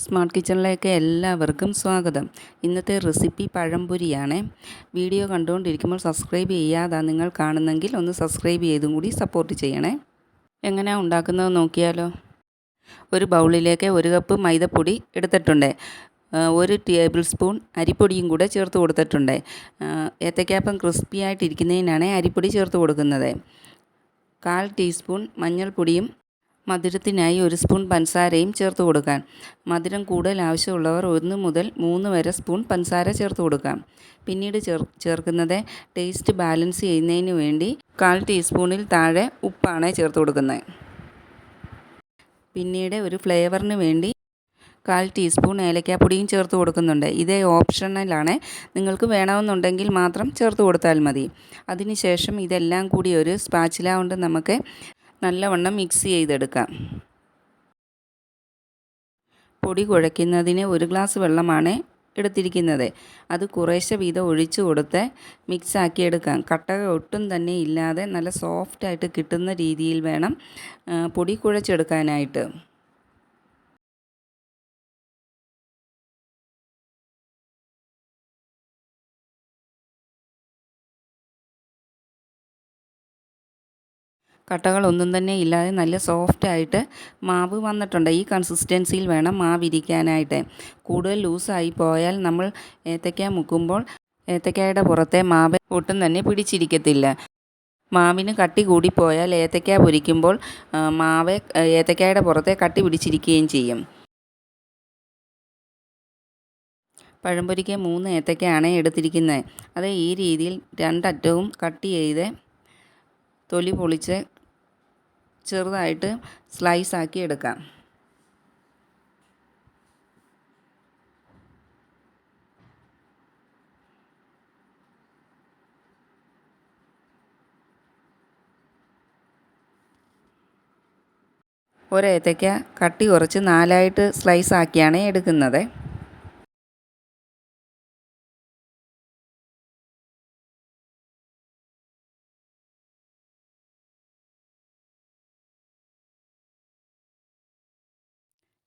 Smart കിച്ചണിലേക്ക് എല്ലാവർക്കും സ്വാഗതം. ഇന്നത്തെ റെസിപ്പി പഴംപൊരിയാണ്. വീഡിയോ കണ്ടുകൊണ്ടിരിക്കുമ്പോൾ സബ്സ്ക്രൈബ് ചെയ്യാതാണ് നിങ്ങൾ കാണുന്നെങ്കിൽ ഒന്ന് സബ്സ്ക്രൈബ് ചെയ്തും കൂടി സപ്പോർട്ട് ചെയ്യണേ. എങ്ങനെയാണ് ഉണ്ടാക്കുന്നത് നോക്കിയാലോ. ഒരു ബൗളിലേക്ക് ഒരു കപ്പ് മൈദപ്പൊടി എടുത്തിട്ടുണ്ട്. ഒരു ടേബിൾ സ്പൂൺ അരിപ്പൊടിയും കൂടെ ചേർത്ത് കൊടുത്തിട്ടുണ്ട്. ഏത്തക്കാപ്പം ക്രിസ്പി ആയിട്ടിരിക്കുന്നതിനാണ് അരിപ്പൊടി ചേർത്ത് കൊടുക്കുന്നത്. കാൽ ടീസ്പൂൺ മഞ്ഞൾപ്പൊടിയും മധുരത്തിനായി ഒരു സ്പൂൺ പഞ്ചസാരയും ചേർത്ത് കൊടുക്കാൻ മധുരം കൂടുതൽ ആവശ്യമുള്ളവർ ഒന്ന് മുതൽ മൂന്ന് വരെ സ്പൂൺ പഞ്ചസാര ചേർത്ത് കൊടുക്കാം. പിന്നീട് ചേർ ചേർക്കുന്നത് ടേസ്റ്റ് ബാലൻസ് ചെയ്യുന്നതിന് വേണ്ടി കാൽ ടീസ്പൂണിൽ താഴെ ഉപ്പാണ് ചേർത്ത് കൊടുക്കുന്നത്. പിന്നീട് ഒരു ഫ്ലേവറിന് വേണ്ടി കാൽ ടീസ്പൂൺ ഏലക്കാപ്പൊടിയും ചേർത്ത് കൊടുക്കുന്നുണ്ട്. ഇത് ഓപ്ഷണലാണ് നിങ്ങൾക്ക് വേണമെന്നുണ്ടെങ്കിൽ മാത്രം ചേർത്ത് കൊടുത്താൽ മതി. അതിനുശേഷം ഇതെല്ലാം കൂടി ഒരു സ്പാച്ചില കൊണ്ട് നമുക്ക് നല്ലവണ്ണം മിക്സ് ചെയ്തെടുക്കാം. പൊടി കുഴയ്ക്കുന്നതിന് ഒരു ഗ്ലാസ് വെള്ളമാണ് എടുത്തിരിക്കുന്നത്. അത് കുറേശ്ശെ വീതം ഒഴിച്ചു കൊടുത്ത് മിക്സ് ആക്കി എടുക്കാം. കട്ടക ഒട്ടും തന്നെ ഇല്ലാതെ നല്ല സോഫ്റ്റായിട്ട് കിട്ടുന്ന രീതിയിൽ വേണം പൊടി കുഴച്ചെടുക്കാനായിട്ട്. കട്ടകളൊന്നും തന്നെ ഇല്ലാതെ നല്ല സോഫ്റ്റായിട്ട് മാവ് വന്നിട്ടുണ്ട്. ഈ കൺസിസ്റ്റൻസിയിൽ വേണം മാവ് ഇരിക്കാനായിട്ട് കൂടുതൽ ലൂസായി പോയാൽ നമ്മൾ ഏത്തയ്ക്ക മുക്കുമ്പോൾ ഏത്തയ്ക്കയുടെ പുറത്തെ മാവ് ഒട്ടും തന്നെ പിടിച്ചിരിക്കത്തില്ല. മാവിന് കട്ടി കൂടിപ്പോയാൽ ഏത്തയ്ക്ക പൊരിക്കുമ്പോൾ മാവ് ഏത്തക്കായുടെ പുറത്തെ കട്ടി പിടിച്ചിരിക്കുകയും ചെയ്യും. പഴംപൊരിക്ക് മൂന്ന് ഏത്തയ്ക്കയാണ് എടുത്തിരിക്കുന്നത്. അത് ഈ രീതിയിൽ രണ്ടറ്റവും കട്ട് ചെയ്ത് തൊലി പൊളിച്ച് ചെറുതായിട്ട് സ്ലൈസ് ആക്കി എടുക്കാം. ഒരേത്തയ്ക്ക കട്ടി കുറച്ച് നാലായിട്ട് സ്ലൈസ് ആക്കിയാണ് എടുക്കുന്നത്.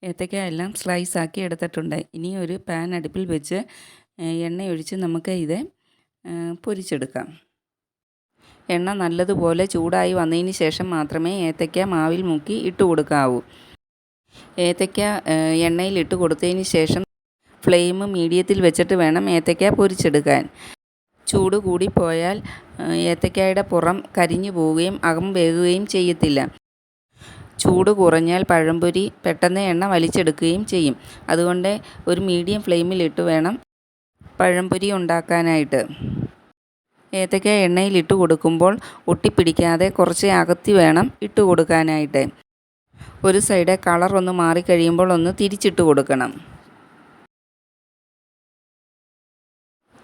ഏത്തയ്ക്ക എല്ലാം സ്ലൈസ് ആക്കി എടുത്തിട്ടുണ്ട്. ഇനി ഒരു പാൻ അടുപ്പിൽ വെച്ച് എണ്ണ എണ്ണയൊഴിച്ച് നമുക്ക് ഇത് പൊരിച്ചെടുക്കാം. എണ്ണ നല്ലതുപോലെ ചൂടായി വന്നതിന് ശേഷം മാത്രമേ ഏത്തയ്ക്ക മാവിൽ മുക്കി ഇട്ട് കൊടുക്കാവൂ. ഏത്തയ്ക്ക എണ്ണയിൽ ഇട്ട് കൊടുത്തതിന് ശേഷം ഫ്ലെയിം മീഡിയത്തിൽ വെച്ചിട്ട് വേണം ഏത്തയ്ക്ക പൊരിച്ചെടുക്കാൻ. ചൂട് കൂടിപ്പോയാൽ ഏത്തയ്ക്കയുടെ പുറം കരിഞ്ഞു പോവുകയും അകം വേകുകയും ചെയ്യത്തില്ല. ചൂട് കുറഞ്ഞാൽ പഴംപൊരി പെട്ടെന്ന് എണ്ണ വലിച്ചെടുക്കുകയും ചെയ്യും. അതുകൊണ്ട് ഒരു മീഡിയം ഫ്ലെയിമിലിട്ട് വേണം പഴംപൊരി ഉണ്ടാക്കാനായിട്ട്. ഏത്തക്ക എണ്ണയിൽ ഇട്ട് കൊടുക്കുമ്പോൾ ഒട്ടിപ്പിടിക്കാതെ കുറച്ച് അകത്തി വേണം ഇട്ട് കൊടുക്കാനായിട്ട്. ഒരു സൈഡ് കളർ ഒന്ന് മാറിക്കഴിയുമ്പോൾ ഒന്ന് തിരിച്ചിട്ട് കൊടുക്കണം.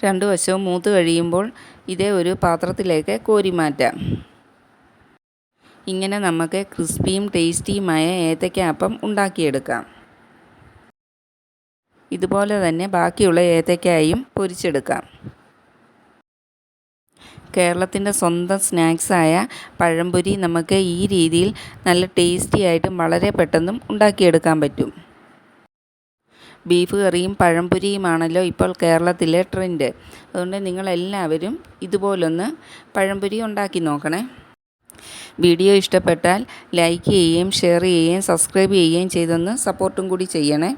രണ്ട് വശവും മൂത്ത് കഴിയുമ്പോൾ ഇതേ ഒരു പാത്രത്തിലേക്ക് കോരി മാറ്റാം. ഇങ്ങനെ നമുക്ക് ക്രിസ്പിയും ടേസ്റ്റിയുമായ ഏത്തയ്ക്ക അപ്പം ഉണ്ടാക്കിയെടുക്കാം. ഇതുപോലെ തന്നെ ബാക്കിയുള്ള ഏത്തയ്ക്കായും പൊരിച്ചെടുക്കാം. കേരളത്തിന്റെ സ്വന്തം സ്നാക്സായ പഴംപൊരി നമുക്ക് ഈ രീതിയിൽ നല്ല ടേസ്റ്റി ആയിട്ടും വളരെ പെട്ടെന്നും ഉണ്ടാക്കിയെടുക്കാൻ പറ്റും. ബീഫ് കറിയും പഴംപൊരിയുമാണല്ലോ ഇപ്പോൾ കേരളത്തിലെ ട്രെൻഡ്. അതുകൊണ്ട് നിങ്ങളെല്ലാവരും ഇതുപോലൊന്ന് പഴംപൊരി ഉണ്ടാക്കി നോക്കണേ. വീഡിയോ ഇഷ്ടപ്പെട്ടാൽ ലൈക്ക് ചെയ്യുകയും ഷെയർ ചെയ്യുകയും സബ്സ്ക്രൈബ് ചെയ്യുകയും ചെയ്തൊന്ന് സപ്പോർട്ടും കൂടി ചെയ്യണേ.